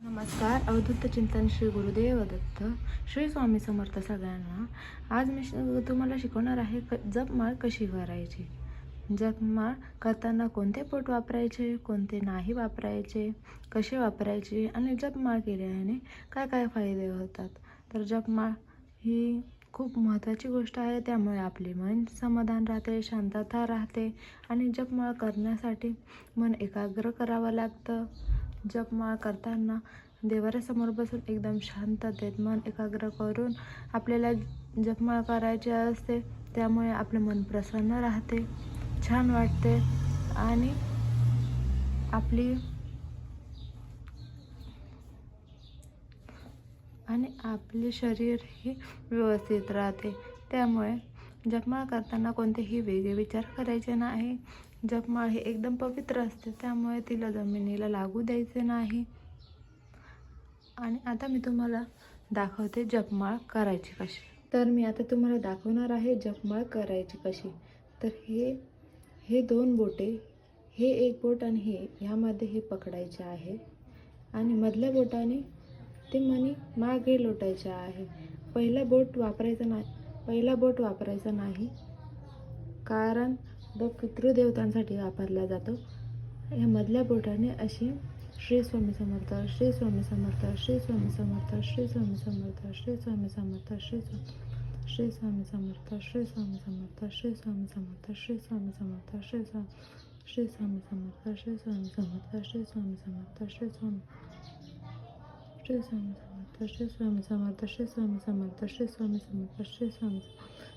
नमस्कार. अवधूत चिंतन श्री गुरुदेव दत्त श्री स्वामी समर्थ सगळ्यांना. आज मी तुम्हाला शिकवणार आहे क जपमाळ कशी करायची? जपमाळ करताना कोणते पोट वापरायचे कोणते नाही वापरायचे कसे वापरायचे आणि जपमाळ केल्याने काय काय फायदे होतात? तर जपमाळ ही खूप महत्त्वाची गोष्ट आहे. त्यामुळे आपले मन समाधान राहते शांतता राहते आणि जपमाळ करण्यासाठी मन एकाग्र करावं लागतं. जपमाळ करताना देवाऱ्यासमोर बसून एकदम शांततेत मन एकाग्र करून आपल्याला जपमाळ करायची असते त्यामुळे आपले मन प्रसन्न राहते छान वाटते आणि आपली आणि आपले शरीरही व्यवस्थित राहते. त्यामुळे जपमाळ करताना कोणतेही वेगळे विचार करायचे नाही. जपमाळ हे एकदम पवित्र असते त्यामुळे तिला जमिनीला लागू द्यायचे नाही. आणि आता मी तुम्हाला दाखवते जपमाळ करायची कशी. तर मी आता तुम्हाला दाखवणार आहे जपमाळ करायची कशी. तर हे हे दोन बोटे हे एक बोट आणि हे ह्यामध्ये हे पकडायचे आहे. आणि मधल्या बोटाने ते मनी मागे लोटायचे आहे. पहिला बोट वापरायचा नाही पहिला बोट वापरायचा नाही. कारण व पितृदेवतांसाठी वापरला जातो या मधल्या बोटाने अशी श्री स्वामी समर्थ श्री स्वामी समर्थ श्री स्वामी समर्थ श्री स्वामी समर्थ श्री स्वामी समर्थ श्री स्वामी श्री स्वामी समर्थ श्री स्वामी समर्थ श्री स्वामी समर्थ श्री स्वामी समर्थ श्री स्वामी श्री स्वामी समर्थ श्री स्वामी समर्थ श्री स्वामी समर्थ श्री स्वामी श्री स्वामी समर्थ श्री स्वामी समर्थ श्री स्वामी समर्थ श्री स्वामी समर्थ श्री स्वामी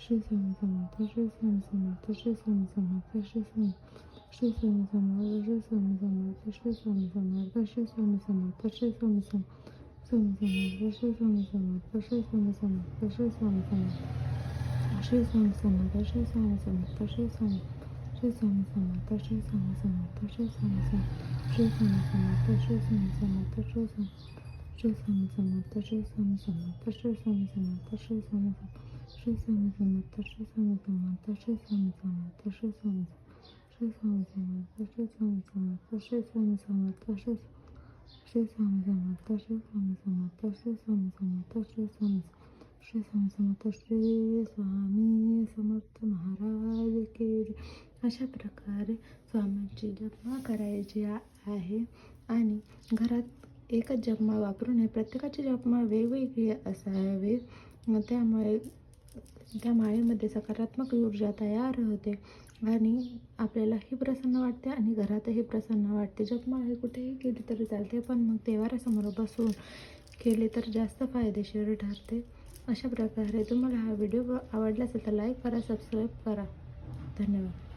समर्थ श्री स्वामी समर्थ श्री स्वामी श्री स्वामी समर्थ श्री स्वामी समर्थ श्री स्वामी समर्थ श्री स्वामी श्री स्वामी समर्थ श्री स्वामी समर्थ श्री स्वामी समर्थ श्री स्वामी श्री स्वामी समर्थ श्री स्वामी समर्थ श्री स्वामी समर्थ श्री स्वामी श्री स्वामी समर्थ श्री स्वामी समर्थ श्री स्वामी समर्थ श्री स्वामी समर्थ श्री स्वामी समर्थ स्वामी समर्थ श्री स्वामी समर्थ श्री स्वामी समर्थ श्री स्वामी समर्थ श्री स्वामी समर्थ श्री स्वामी श्री स्वामी समर्थ श्री स्वामी समर्थ श्री स्वामी समर्थ श्री स्वामी समर्थ श्री स्वामी समर्थ श्री स्वामी श्री स्वामी समर्थ श्री स्वामी समर्थ श्री स्वामी समर्थ श्री स्वामी श्री स्वामी समर्थ श्री स्वामी समर्थ श्री स्वामी समर्थ श्री स्वामी श्री स्वामी समर्थ श्री स्वामी समर्थ श्री स्वामी समर्थ श्री श्री स्वामी समर्थ श्री स्वामी समर्थ श्री स्वामी समर्थ श्री स्वामी श्री स्वामी समर्थ श्री स्वामी समर्थ महाराज के अशा प्रकारे स्वामींची जपमा करायची आहे. आणि घरात एकच जपमाळ वापरू नये प्रत्येकाची जपमाळ वेगवेगळी असावी. त्यामुळे त्या माळेमध्ये सकारात्मक ऊर्जा तयार होते आणि आपल्यालाही प्रसन्न वाटते आणि घरातही प्रसन्न वाटते. जपमाळ कुठेही केली तरी चालते पण मग देवारासमोर बसून केले तर जास्त फायदेशीर ठरते. अशा प्रकारे तुम्हाला हा व्हिडिओ आवडला असेल तर लाईक करा सबस्क्राईब करा. धन्यवाद.